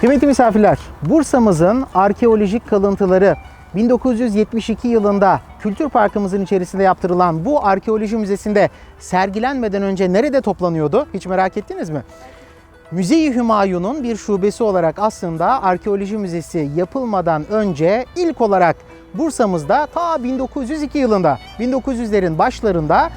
Kıymetli misafirler, Bursa'mızın arkeolojik kalıntıları 1972 yılında Kültür Parkımızın içerisinde yaptırılan bu arkeoloji müzesinde sergilenmeden önce nerede toplanıyordu? Hiç merak ettiniz mi? Müze-i Hümayun'un bir şubesi olarak aslında arkeoloji müzesi yapılmadan önce ilk olarak Bursa'mızda ta 1902 yılında, 1900'lerin başlarında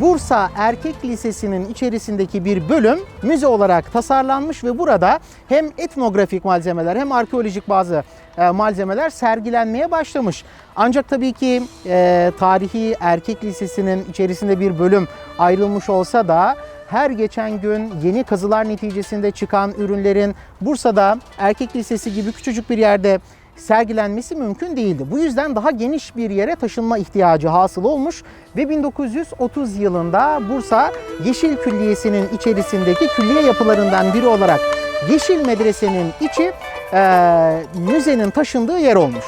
Bursa Erkek Lisesi'nin içerisindeki bir bölüm müze olarak tasarlanmış ve burada hem etnografik malzemeler hem arkeolojik bazı e, malzemeler sergilenmeye başlamış. Ancak tabii ki e, tarihi Erkek Lisesi'nin içerisinde bir bölüm ayrılmış olsa da her geçen gün yeni kazılar neticesinde çıkan ürünlerin Bursa'da Erkek Lisesi gibi küçücük bir yerde sergilenmesi mümkün değildi. Bu yüzden daha geniş bir yere taşınma ihtiyacı hasıl olmuş ve 1930 yılında Bursa Yeşil Külliyesi'nin içerisindeki külliye yapılarından biri olarak Yeşil Medrese'nin içi eee, müzenin taşındığı yer olmuş.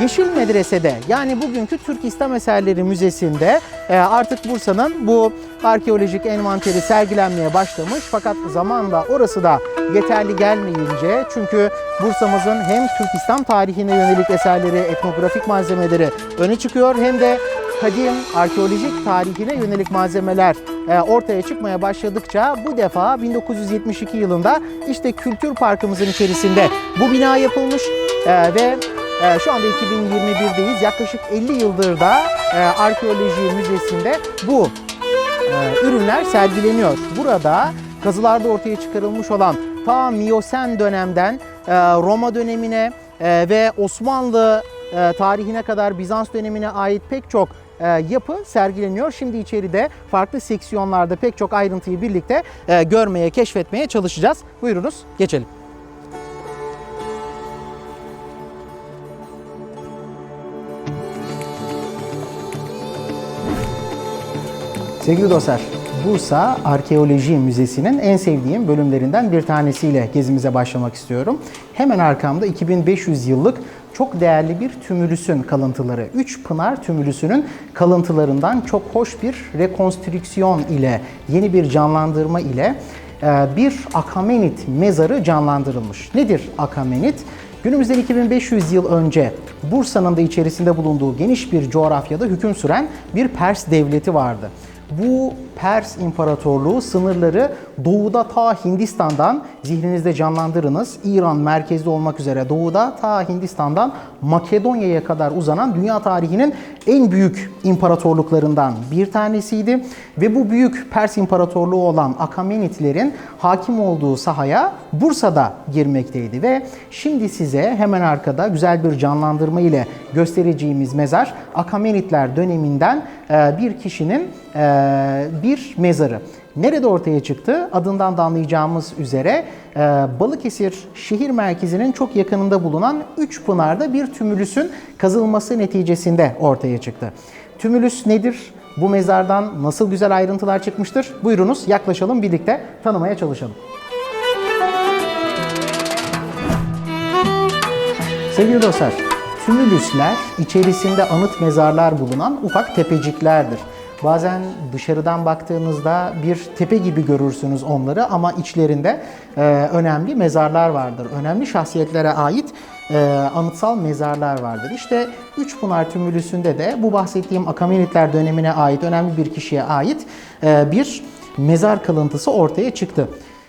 Yeşil Medrese'de yani bugünkü Türk İslam Eserleri Müzesi'nde e, artık Bursa'nın bu arkeolojik envanteri sergilenmeye başlamış. Fakat zamanla orası da yeterli gelmeyince çünkü Bursa'mızın hem Türk İslam tarihine yönelik eserleri, etnografik malzemeleri öne çıkıyor hem de kadim arkeolojik tarihine yönelik malzemeler e, ortaya çıkmaya başladıkça bu defa 1972 yılında işte Kültür Parkımızın içerisinde bu bina yapılmış e, ve ee, şu anda 2021'deyiz. Yaklaşık 50 yıldır da e, arkeoloji müzesinde bu e, ürünler sergileniyor. Burada kazılarda ortaya çıkarılmış olan ta Miyosen dönemden e, Roma dönemine e, ve Osmanlı e, tarihine kadar Bizans dönemine ait pek çok yapı sergileniyor. Şimdi içeride farklı seksiyonlarda pek çok ayrıntıyı birlikte görmeye, keşfetmeye çalışacağız. Buyurunuz, geçelim. Sevgili dostlar, Bursa Arkeoloji Müzesi'nin en sevdiğim bölümlerinden bir tanesiyle gezimize başlamak istiyorum. Hemen arkamda 2500 yıllık çok değerli bir tümülüsün kalıntıları. Üç Pınar tümülüsünün kalıntılarından çok hoş bir rekonstrüksiyon ile, yeni bir canlandırma ile e, bir Akamenit mezarı canlandırılmış. Nedir Akamenit? Günümüzden 2500 yıl önce Bursa'nın da içerisinde bulunduğu geniş bir coğrafyada hüküm süren bir Pers devleti vardı. Bu Pers İmparatorluğu sınırları doğuda ta Hindistan'dan zihninizde canlandırınız. İran merkezli olmak üzere doğuda ta Hindistan'dan Makedonya'ya kadar uzanan dünya tarihinin en büyük imparatorluklarından bir tanesiydi. Ve bu büyük Pers İmparatorluğu olan Akamenitlerin hakim olduğu sahaya Bursa'da girmekteydi. Ve şimdi size hemen arkada güzel bir canlandırma ile göstereceğimiz mezar Akamenitler döneminden e, bir kişinin e, bir mezarı. Nerede ortaya çıktı? Adından da anlayacağımız üzere e, Balıkesir şehir merkezinin çok yakınında bulunan Üçpınar'da bir tümülüsün kazılması neticesinde ortaya çıktı. Tümülüs nedir? Bu mezardan nasıl güzel ayrıntılar çıkmıştır? Buyurunuz yaklaşalım birlikte tanımaya çalışalım. Sevgili dostlar, tümülüsler içerisinde anıt mezarlar bulunan ufak tepeciklerdir. Bazen dışarıdan baktığınızda bir tepe gibi görürsünüz onları ama içlerinde e, önemli mezarlar vardır. Önemli şahsiyetlere ait e, anıtsal mezarlar vardır. İşte Üçpınar Tümülüsü'nde de bu bahsettiğim Akamenitler dönemine ait önemli bir kişiye ait e, bir mezar kalıntısı ortaya çıktı.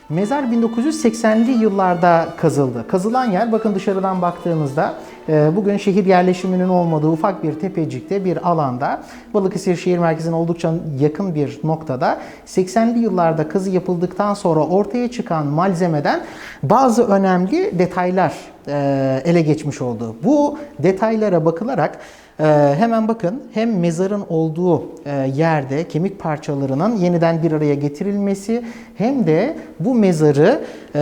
Mezar 1980'li yıllarda kazıldı. Kazılan yer bakın dışarıdan baktığınızda bugün şehir yerleşiminin olmadığı ufak bir tepecikte bir alanda Balıkesir şehir merkezine oldukça yakın bir noktada 80'li yıllarda kazı yapıldıktan sonra ortaya çıkan malzemeden bazı önemli detaylar e, ele geçmiş oldu. Bu detaylara bakılarak ee, hemen bakın hem mezarın olduğu e, yerde kemik parçalarının yeniden bir araya getirilmesi hem de bu mezarı e,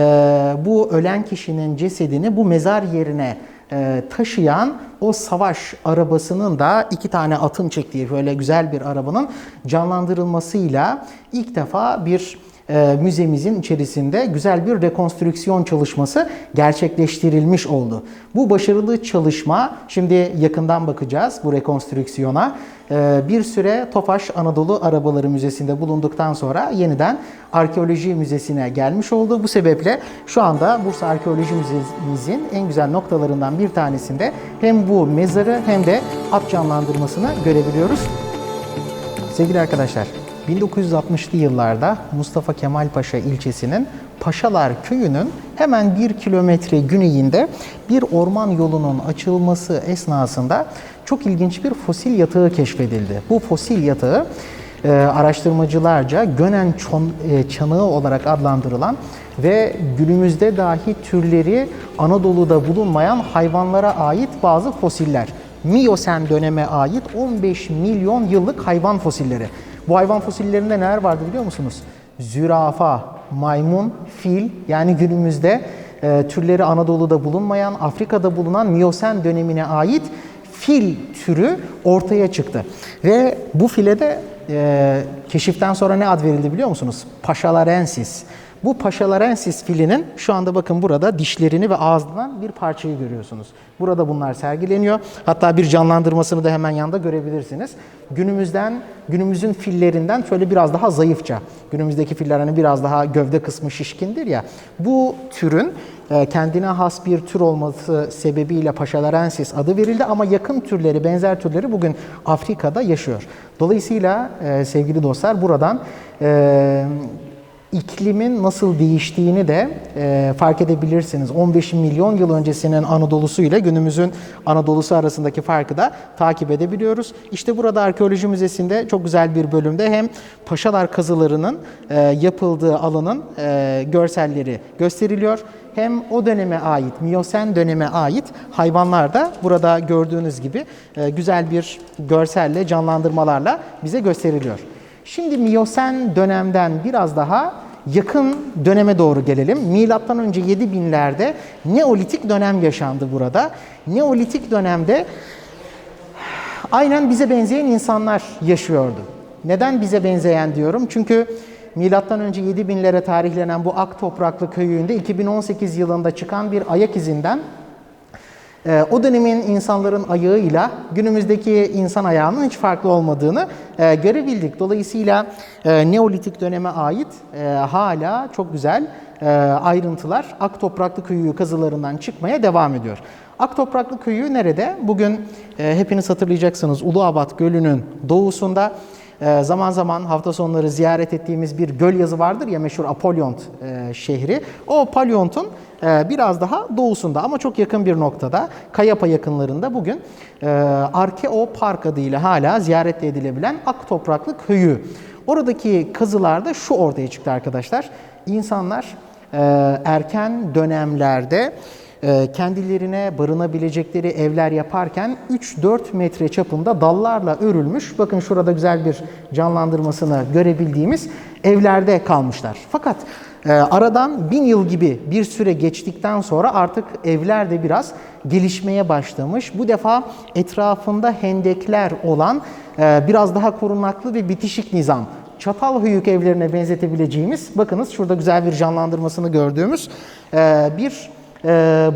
bu ölen kişinin cesedini bu mezar yerine e, taşıyan o savaş arabasının da iki tane atın çektiği böyle güzel bir arabanın canlandırılmasıyla ilk defa bir e, müzemizin içerisinde güzel bir rekonstrüksiyon çalışması gerçekleştirilmiş oldu. Bu başarılı çalışma, şimdi yakından bakacağız bu rekonstrüksiyona. E, bir süre Tofaş Anadolu Arabaları Müzesi'nde bulunduktan sonra yeniden Arkeoloji Müzesi'ne gelmiş oldu. Bu sebeple şu anda Bursa Arkeoloji Müzemizin en güzel noktalarından bir tanesinde hem bu mezarı hem de at canlandırmasını görebiliyoruz. Sevgili arkadaşlar, 1960'lı yıllarda Mustafa Kemal Paşa ilçesinin Paşalar Köyü'nün hemen bir kilometre güneyinde bir orman yolunun açılması esnasında çok ilginç bir fosil yatağı keşfedildi. Bu fosil yatağı e, araştırmacılarca Gönen çon, e, çanığı olarak adlandırılan ve günümüzde dahi türleri Anadolu'da bulunmayan hayvanlara ait bazı fosiller. Miyosen döneme ait 15 milyon yıllık hayvan fosilleri. Bu hayvan fosillerinde neler vardı biliyor musunuz? Zürafa, maymun, fil yani günümüzde e, türleri Anadolu'da bulunmayan, Afrika'da bulunan Miyosen dönemine ait fil türü ortaya çıktı. Ve bu file de e, keşiften sonra ne ad verildi biliyor musunuz? Paşalarensis. Bu Paşalarensis filinin şu anda bakın burada dişlerini ve ağzından bir parçayı görüyorsunuz. Burada bunlar sergileniyor. Hatta bir canlandırmasını da hemen yanında görebilirsiniz. Günümüzden, günümüzün fillerinden şöyle biraz daha zayıfça. Günümüzdeki filler hani biraz daha gövde kısmı şişkindir ya. Bu türün e, kendine has bir tür olması sebebiyle Paşalarensis adı verildi ama yakın türleri, benzer türleri bugün Afrika'da yaşıyor. Dolayısıyla e, sevgili dostlar buradan e, iklimin nasıl değiştiğini de e, fark edebilirsiniz. 15 milyon yıl öncesinin Anadolu'su ile günümüzün Anadolu'su arasındaki farkı da takip edebiliyoruz. İşte burada Arkeoloji Müzesi'nde çok güzel bir bölümde hem Paşalar kazılarının e, yapıldığı alanın e, görselleri gösteriliyor. Hem o döneme ait, Miyosen döneme ait hayvanlar da burada gördüğünüz gibi e, güzel bir görselle, canlandırmalarla bize gösteriliyor. Şimdi Miyosen dönemden biraz daha yakın döneme doğru gelelim. Milattan önce 7000'lerde Neolitik dönem yaşandı burada. Neolitik dönemde aynen bize benzeyen insanlar yaşıyordu. Neden bize benzeyen diyorum? Çünkü milattan önce 7000'lere tarihlenen bu Ak Topraklı köyünde 2018 yılında çıkan bir ayak izinden e, o dönemin insanların ayağıyla günümüzdeki insan ayağının hiç farklı olmadığını e, görebildik. Dolayısıyla e, Neolitik döneme ait e, hala çok güzel e, ayrıntılar Ak Topraklı Köyü kazılarından çıkmaya devam ediyor. Ak Topraklı Köyü nerede? Bugün hepiniz hatırlayacaksınız Uluabat Gölü'nün doğusunda e, zaman zaman hafta sonları ziyaret ettiğimiz bir göl yazı vardır ya meşhur Apollont e, şehri. O Apollont'un e, biraz daha doğusunda ama çok yakın bir noktada Kayapa yakınlarında bugün e, Arkeo Park adıyla hala ziyaret edilebilen Ak Topraklı Köyü. Oradaki kazılarda şu ortaya çıktı arkadaşlar. İnsanlar e, erken dönemlerde kendilerine barınabilecekleri evler yaparken 3-4 metre çapında dallarla örülmüş, bakın şurada güzel bir canlandırmasını görebildiğimiz evlerde kalmışlar. Fakat e, aradan bin yıl gibi bir süre geçtikten sonra artık evler de biraz gelişmeye başlamış. Bu defa etrafında hendekler olan e, biraz daha korunaklı ve bitişik nizam Çatalhöyük evlerine benzetebileceğimiz, bakınız şurada güzel bir canlandırmasını gördüğümüz bir e,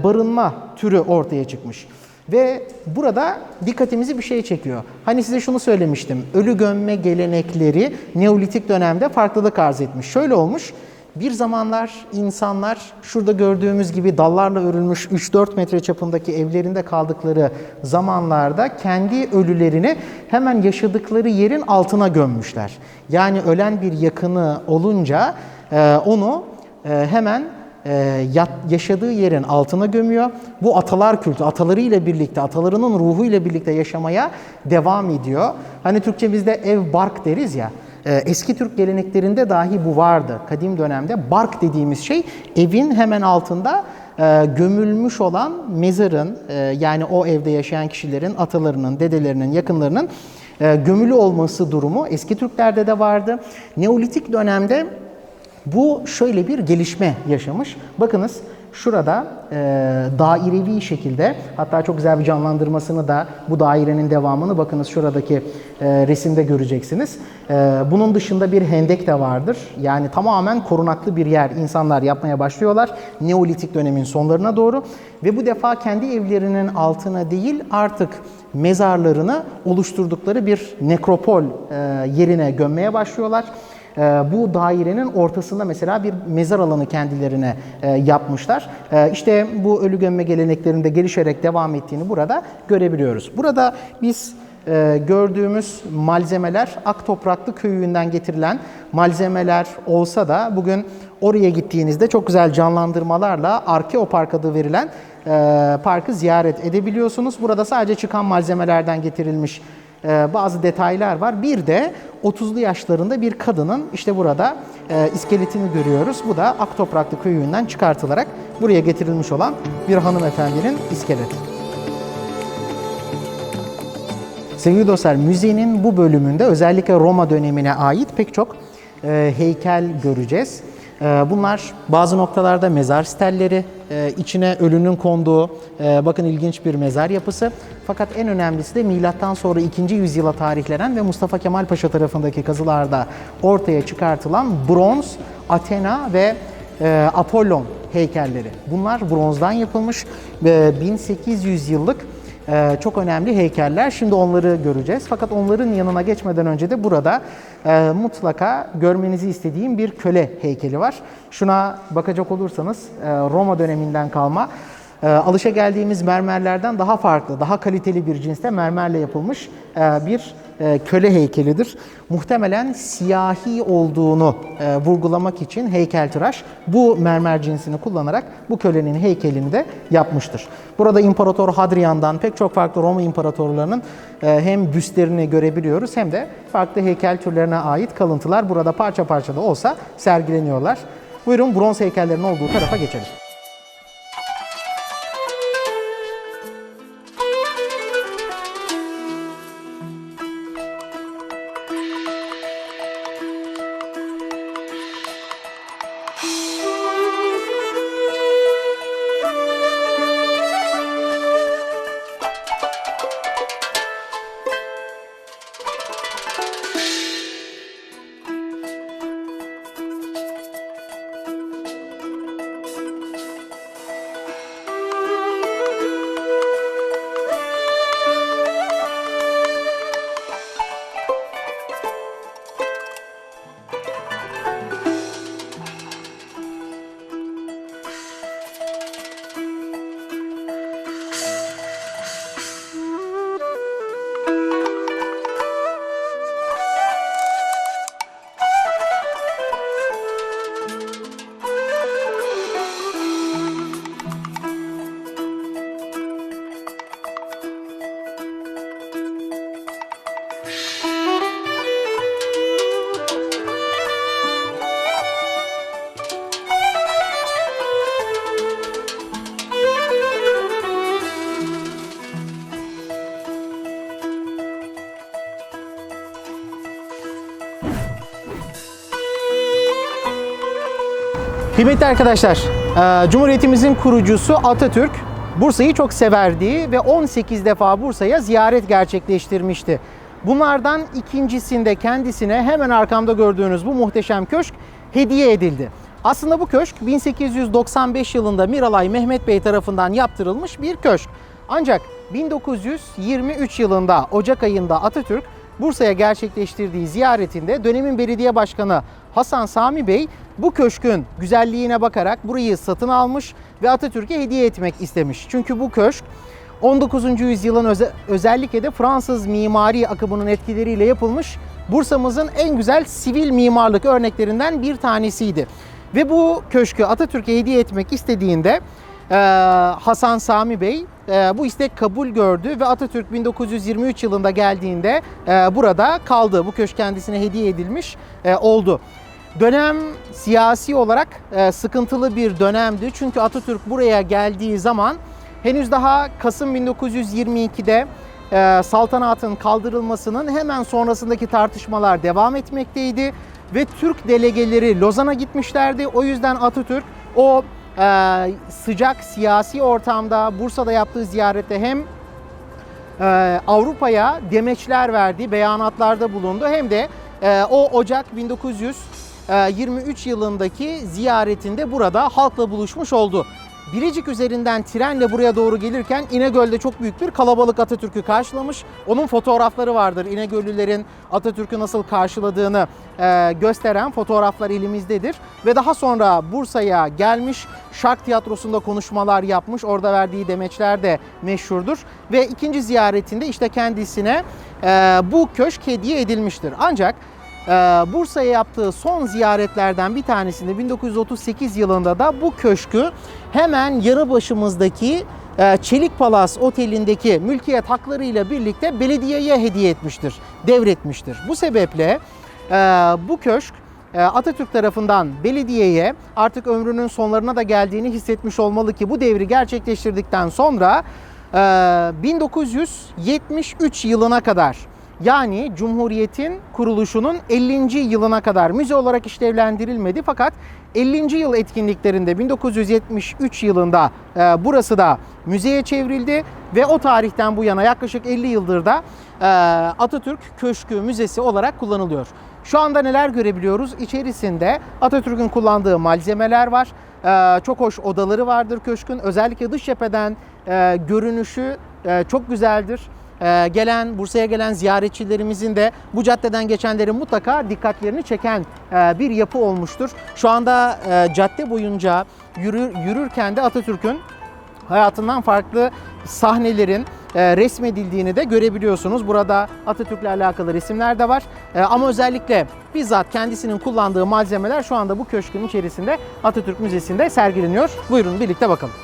barınma türü ortaya çıkmış. Ve burada dikkatimizi bir şey çekiyor. Hani size şunu söylemiştim. Ölü gömme gelenekleri Neolitik dönemde farklılık arz etmiş. Şöyle olmuş. Bir zamanlar insanlar şurada gördüğümüz gibi dallarla örülmüş 3-4 metre çapındaki evlerinde kaldıkları zamanlarda kendi ölülerini hemen yaşadıkları yerin altına gömmüşler. Yani ölen bir yakını olunca e, onu e, hemen e, yaşadığı yerin altına gömüyor. Bu atalar kültü, atalarıyla birlikte, atalarının ruhuyla birlikte yaşamaya devam ediyor. Hani Türkçemizde ev bark deriz ya. E, eski Türk geleneklerinde dahi bu vardı. Kadim dönemde bark dediğimiz şey evin hemen altında e, gömülmüş olan mezarın yani o evde yaşayan kişilerin, atalarının, dedelerinin, yakınlarının gömülü olması durumu eski Türklerde de vardı. Neolitik dönemde bu şöyle bir gelişme yaşamış. Bakınız şurada e, dairevi şekilde hatta çok güzel bir canlandırmasını da bu dairenin devamını bakınız şuradaki e, resimde göreceksiniz. E, bunun dışında bir hendek de vardır. Yani tamamen korunaklı bir yer insanlar yapmaya başlıyorlar. Neolitik dönemin sonlarına doğru ve bu defa kendi evlerinin altına değil artık mezarlarını oluşturdukları bir nekropol e, yerine gömmeye başlıyorlar. E, bu dairenin ortasında mesela bir mezar alanı kendilerine e, yapmışlar. E, işte bu ölü gömme geleneklerinde gelişerek devam ettiğini burada görebiliyoruz. Burada biz e, gördüğümüz malzemeler Ak Topraklı köyünden getirilen malzemeler olsa da bugün oraya gittiğinizde çok güzel canlandırmalarla Arkeopark adı verilen e, parkı ziyaret edebiliyorsunuz. Burada sadece çıkan malzemelerden getirilmiş bazı detaylar var. Bir de 30'lu yaşlarında bir kadının işte burada e, iskeletini görüyoruz. Bu da Ak Topraklı köyünden çıkartılarak buraya getirilmiş olan bir hanımefendinin iskeleti. Sevgili dostlar, müzenin bu bölümünde özellikle Roma dönemine ait pek çok e, heykel göreceğiz. E, bunlar bazı noktalarda mezar stelleri, e, içine ölünün konduğu, e, bakın ilginç bir mezar yapısı. Fakat en önemlisi de milattan sonra 2. yüzyıla tarihlenen ve Mustafa Kemal Paşa tarafındaki kazılarda ortaya çıkartılan bronz, Athena ve e, Apollon heykelleri. Bunlar bronzdan yapılmış ve 1800 yıllık ee, çok önemli heykeller. Şimdi onları göreceğiz. Fakat onların yanına geçmeden önce de burada e, mutlaka görmenizi istediğim bir köle heykeli var. Şuna bakacak olursanız e, Roma döneminden kalma e, alışa geldiğimiz mermerlerden daha farklı, daha kaliteli bir cinste mermerle yapılmış bir köle heykelidir. Muhtemelen siyahi olduğunu e, vurgulamak için heykeltıraş bu mermer cinsini kullanarak bu kölenin heykelini de yapmıştır. Burada İmparator Hadrian'dan pek çok farklı Roma imparatorlarının e, hem büstlerini görebiliyoruz hem de farklı heykel türlerine ait kalıntılar burada parça parça da olsa sergileniyorlar. Buyurun bronz heykellerin olduğu tarafa geçelim. Kıymetli arkadaşlar, e, Cumhuriyetimizin kurucusu Atatürk Bursa'yı çok severdi ve 18 defa Bursa'ya ziyaret gerçekleştirmişti. Bunlardan ikincisinde kendisine hemen arkamda gördüğünüz bu muhteşem köşk hediye edildi. Aslında bu köşk 1895 yılında Miralay Mehmet Bey tarafından yaptırılmış bir köşk. Ancak 1923 yılında Ocak ayında Atatürk Bursa'ya gerçekleştirdiği ziyaretinde dönemin belediye başkanı Hasan Sami Bey bu köşkün güzelliğine bakarak burayı satın almış ve Atatürk'e hediye etmek istemiş. Çünkü bu köşk 19. yüzyılın öze- özellikle de Fransız mimari akımının etkileriyle yapılmış Bursa'mızın en güzel sivil mimarlık örneklerinden bir tanesiydi. Ve bu köşkü Atatürk'e hediye etmek istediğinde ee, Hasan Sami Bey e, bu istek kabul gördü ve Atatürk 1923 yılında geldiğinde e, burada kaldı. Bu köşk kendisine hediye edilmiş e, oldu. Dönem siyasi olarak e, sıkıntılı bir dönemdi. Çünkü Atatürk buraya geldiği zaman henüz daha Kasım 1922'de e, saltanatın kaldırılmasının hemen sonrasındaki tartışmalar devam etmekteydi ve Türk delegeleri Lozan'a gitmişlerdi. O yüzden Atatürk o e, sıcak siyasi ortamda Bursa'da yaptığı ziyarette hem Avrupa'ya demeçler verdi, beyanatlarda bulundu hem de o Ocak 1923 yılındaki ziyaretinde burada halkla buluşmuş oldu. Bilecik üzerinden trenle buraya doğru gelirken İnegöl'de çok büyük bir kalabalık Atatürk'ü karşılamış. Onun fotoğrafları vardır. İnegöllülerin Atatürk'ü nasıl karşıladığını e, gösteren fotoğraflar elimizdedir. Ve daha sonra Bursa'ya gelmiş, Şark Tiyatrosu'nda konuşmalar yapmış. Orada verdiği demeçler de meşhurdur. Ve ikinci ziyaretinde işte kendisine e, bu köşk hediye edilmiştir. Ancak ee, Bursa'ya yaptığı son ziyaretlerden bir tanesinde 1938 yılında da bu köşkü hemen yanı başımızdaki e, Çelik Palas Oteli'ndeki mülkiyet haklarıyla birlikte belediyeye hediye etmiştir, devretmiştir. Bu sebeple e, bu köşk e, Atatürk tarafından belediyeye artık ömrünün sonlarına da geldiğini hissetmiş olmalı ki bu devri gerçekleştirdikten sonra e, 1973 yılına kadar yani Cumhuriyet'in kuruluşunun 50. yılına kadar müze olarak işlevlendirilmedi fakat 50. yıl etkinliklerinde 1973 yılında e, burası da müzeye çevrildi ve o tarihten bu yana yaklaşık 50 yıldır da e, Atatürk Köşkü Müzesi olarak kullanılıyor. Şu anda neler görebiliyoruz? İçerisinde Atatürk'ün kullandığı malzemeler var. E, çok hoş odaları vardır köşkün. Özellikle dış cepheden e, görünüşü e, çok güzeldir. Ee, gelen Bursa'ya gelen ziyaretçilerimizin de bu caddeden geçenlerin mutlaka dikkatlerini çeken e, bir yapı olmuştur. Şu anda e, cadde boyunca yürür, yürürken de Atatürk'ün hayatından farklı sahnelerin e, resmedildiğini de görebiliyorsunuz. Burada Atatürk'le alakalı resimler de var. E, ama özellikle bizzat kendisinin kullandığı malzemeler şu anda bu köşkün içerisinde Atatürk Müzesi'nde sergileniyor. Buyurun birlikte bakalım.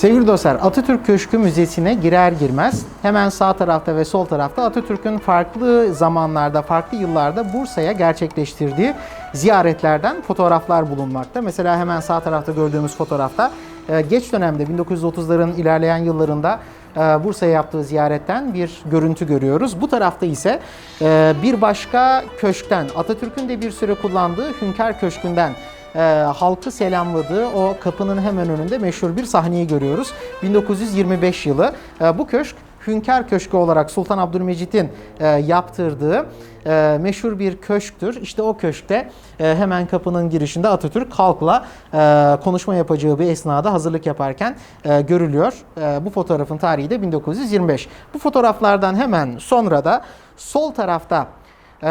Sevgili dostlar, Atatürk Köşkü Müzesi'ne girer girmez hemen sağ tarafta ve sol tarafta Atatürk'ün farklı zamanlarda, farklı yıllarda Bursa'ya gerçekleştirdiği ziyaretlerden fotoğraflar bulunmakta. Mesela hemen sağ tarafta gördüğümüz fotoğrafta e, geç dönemde 1930'ların ilerleyen yıllarında e, Bursa'ya yaptığı ziyaretten bir görüntü görüyoruz. Bu tarafta ise e, bir başka köşkten, Atatürk'ün de bir süre kullandığı Hünkar Köşkü'nden e, halkı selamladığı o kapının hemen önünde meşhur bir sahneyi görüyoruz. 1925 yılı. E, bu köşk Hünkar Köşkü olarak Sultan Abdülmecit'in e, yaptırdığı e, meşhur bir köşktür. İşte o köşkte e, hemen kapının girişinde Atatürk halkla e, konuşma yapacağı bir esnada hazırlık yaparken e, görülüyor. E, bu fotoğrafın tarihi de 1925. Bu fotoğraflardan hemen sonra da sol tarafta ee,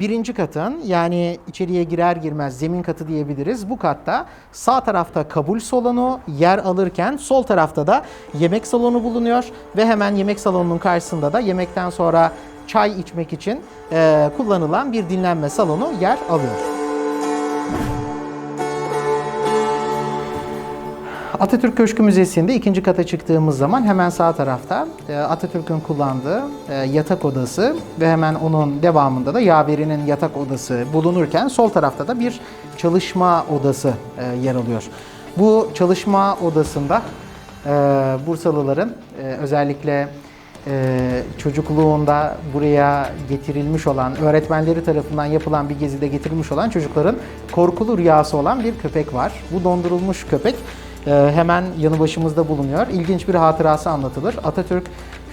birinci katın yani içeriye girer girmez zemin katı diyebiliriz. Bu katta sağ tarafta kabul salonu yer alırken sol tarafta da yemek salonu bulunuyor ve hemen yemek salonunun karşısında da yemekten sonra çay içmek için e, kullanılan bir dinlenme salonu yer alıyor. Atatürk Köşkü Müzesi'nde ikinci kata çıktığımız zaman hemen sağ tarafta e, Atatürk'ün kullandığı e, yatak odası ve hemen onun devamında da yaverinin yatak odası bulunurken sol tarafta da bir çalışma odası e, yer alıyor. Bu çalışma odasında Bursalıların özellikle çocukluğunda buraya getirilmiş olan, öğretmenleri tarafından yapılan bir gezide getirilmiş olan çocukların korkulu rüyası olan bir köpek var. Bu dondurulmuş köpek hemen yanı başımızda bulunuyor. İlginç bir hatırası anlatılır. Atatürk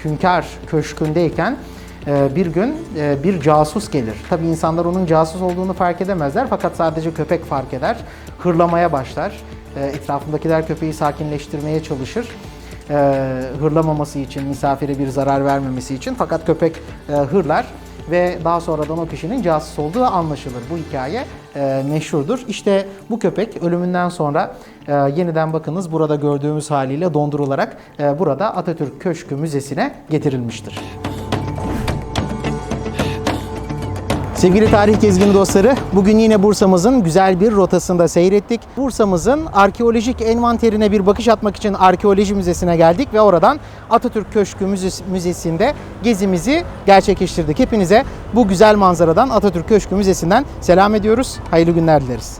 Hünkar Köşkü'ndeyken e, bir gün e, bir casus gelir. Tabi insanlar onun casus olduğunu fark edemezler fakat sadece köpek fark eder. Hırlamaya başlar. E, etrafındakiler köpeği sakinleştirmeye çalışır. Hırlamaması için, misafire bir zarar vermemesi için fakat köpek hırlar ve daha sonradan o kişinin casus olduğu anlaşılır. Bu hikaye e, meşhurdur. İşte bu köpek ölümünden sonra e, yeniden bakınız burada gördüğümüz haliyle dondurularak e, burada Atatürk Köşkü Müzesi'ne getirilmiştir. Sevgili tarih gezgini dostları, bugün yine Bursa'mızın güzel bir rotasında seyrettik. Bursa'mızın arkeolojik envanterine bir bakış atmak için Arkeoloji Müzesi'ne geldik ve oradan Atatürk Köşkü Müzesi- Müzesi'nde gezimizi gerçekleştirdik. Hepinize bu güzel manzaradan Atatürk Köşkü Müzesi'nden selam ediyoruz. Hayırlı günler dileriz.